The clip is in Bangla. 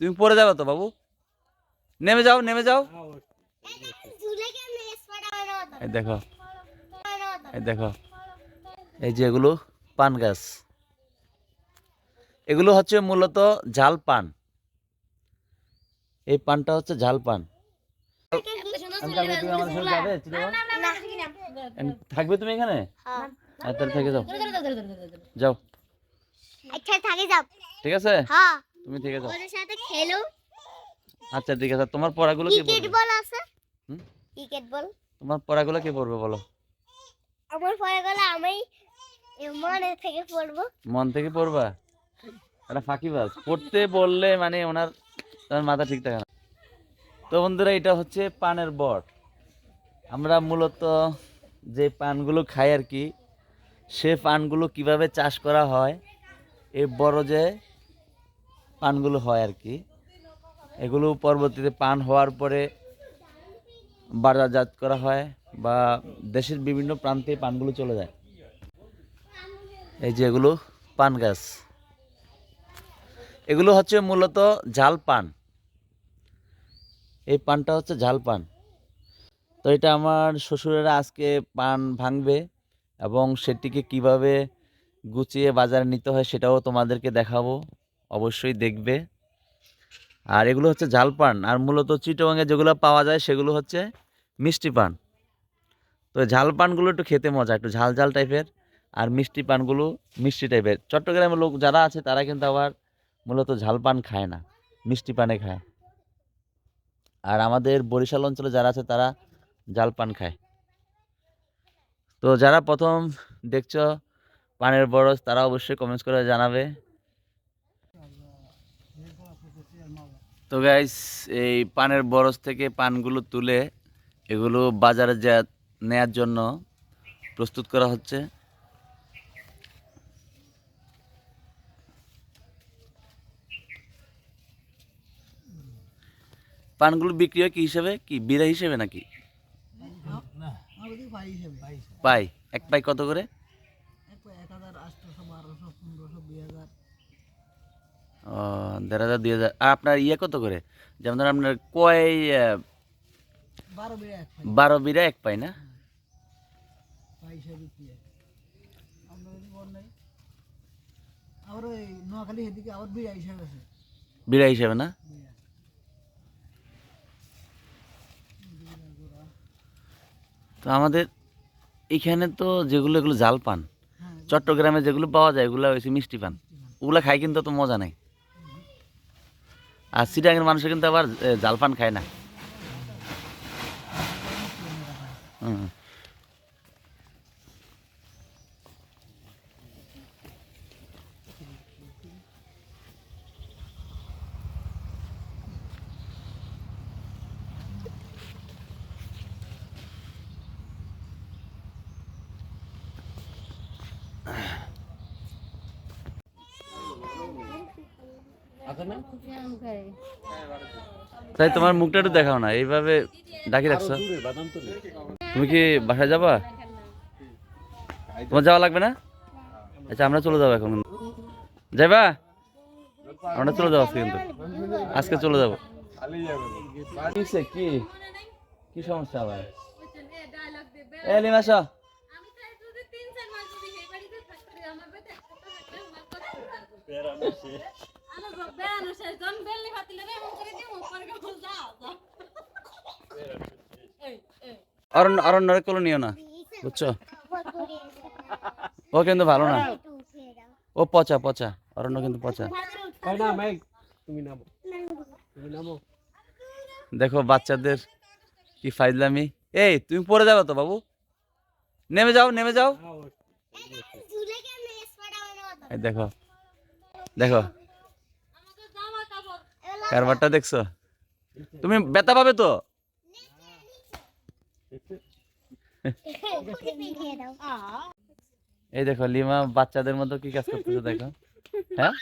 তুমি পড়ে যাবে তো বাবু? নেমে যাও নেমে যাও। এই দেখো এই দেখো এই যে এগুলো পান গাছ। এগুলো হচ্ছে মূলত ঝাল পান। এই পানটা হচ্ছে ঝাল পান। থাকবে তুমি এখানে? তাহলে থেকে যাও। যাও। আচ্ছা যাও। ঠিক আছে? হ্যাঁ। তুমি থেকে যাও ওদের সাথে খেলো। আচ্ছা ঠিক আছে। তোমার পড়াগুলো কি ক্রিকেট বল আছে? Cricket ball. তোমার পড়াগুলো কি পড়বে বলো? আমার পরে গেলে আমি মনে থেকে পড়ব। মন থেকে পড়বা? একটা ফাঁকিবাজ। পড়তে বললে মানে ওনার তার মাথা ঠিক থাকে না। তো বন্ধুরা এটা হচ্ছে পানের বট। আমরা মূলত যে পানগুলো খাই আর কি সে পানগুলো কীভাবে চাষ করা হয় এই বড় যে পানগুলো হয় আর কি। এগুলো পরবর্তীতে পান হওয়ার পরে বাজারজাত করা হয় বা দেশের বিভিন্ন প্রান্তে পানগুলো চলে যায়। এই যে এগুলো পান গাছ। এগুলো হচ্ছে মূলত ঝাল পান। এই পানটা হচ্ছে ঝাল পান। তো এটা আমার শ্বশুরেরা আজকে পান ভাঙবে এবং সেটিকে কীভাবে গুছিয়ে বাজারে নিতে হয় সেটাও তোমাদেরকে দেখাবো। অবশ্যই দেখবে। আর এগুলো হচ্ছে ঝাল পান। আর মূলত চিটোগাঙে যেগুলো পাওয়া যায় সেগুলো হচ্ছে মিষ্টি পান। তো ঝাল পানগুলো একটু খেতে মজা, একটু ঝাল ঝাল টাইপের। আর মিষ্টি পানগুলো মিষ্টি টাইপের। চট্টগ্রামের লোক যারা আছে তারা কিন্তু আবার মূলত ঝাল পান খায় না, মিষ্টি পানে খায়। আর আমাদের বরিশাল অঞ্চলে যারা আছে তারা জাল পান খায়। তো যারা প্রথম দেখছ পানের বরজ তারা অবশ্যই কমেন্টস করে জানাবে। তো গাইস এই পানের বরজ থেকে পানগুলো তুলে এগুলো বাজারে যা নেয়ার জন্য প্রস্তুত করা হচ্ছে। পানগুলো বিক্রি হয় কি হিসেবে? কি বিড়া হিসেবে নাকি? পাই। এক পাই কত করে? দেড় হাজার দুই হাজার। আর আপনার ইয়ে কত করে? যেমন ধরুন আপনার কয় বারো বিড়া এক পাই। না? বিড়া হিসাবে না? তো আমাদের এখানে তো যেগুলো এগুলো জাল পান। হ্যাঁ। চট্টগ্রামে যেগুলো পাওয়া যায় এগুলো হচ্ছে মিষ্টি পান। ওগুলো খাই কিন্তু তো মজা নেই। আর সিটাঙের মানুষ কিন্তু আবার জালপান জাল পান খায় না। হুম। তাই তোমার মুখটা একটু দেখাও না এইভাবে ডাকি রাখছো? তুমি কি বাসায় যাবা? তোমার যাওয়া লাগবে না? আচ্ছা আমরা চলে যাব এখন যাইবা? আমরা চলে যাব আজকে কিন্তু। আজকে চলে যাব? কি? কি সমস্যা আবার? এ লিমা আসো। অরণ্য অরণ্যরে কোলো নিও না। বুঝছ? ও কিন্তু ভালো না। ও পচা পচা। অরণ্য কিন্তু পচা। দেখো বাচ্চাদের কি ফাইজলামি। এই তুমি পড়ে যাবে তো বাবু। নেমে যাও নেমে যাও। এই দেখো দেখো। কারবারটা দেখছ? তুমি বেতা পাবে তো? এই দেখো, লিমা বাচ্চাদের মতো কি কাজ করতেছে দেখো। হ্যাঁ?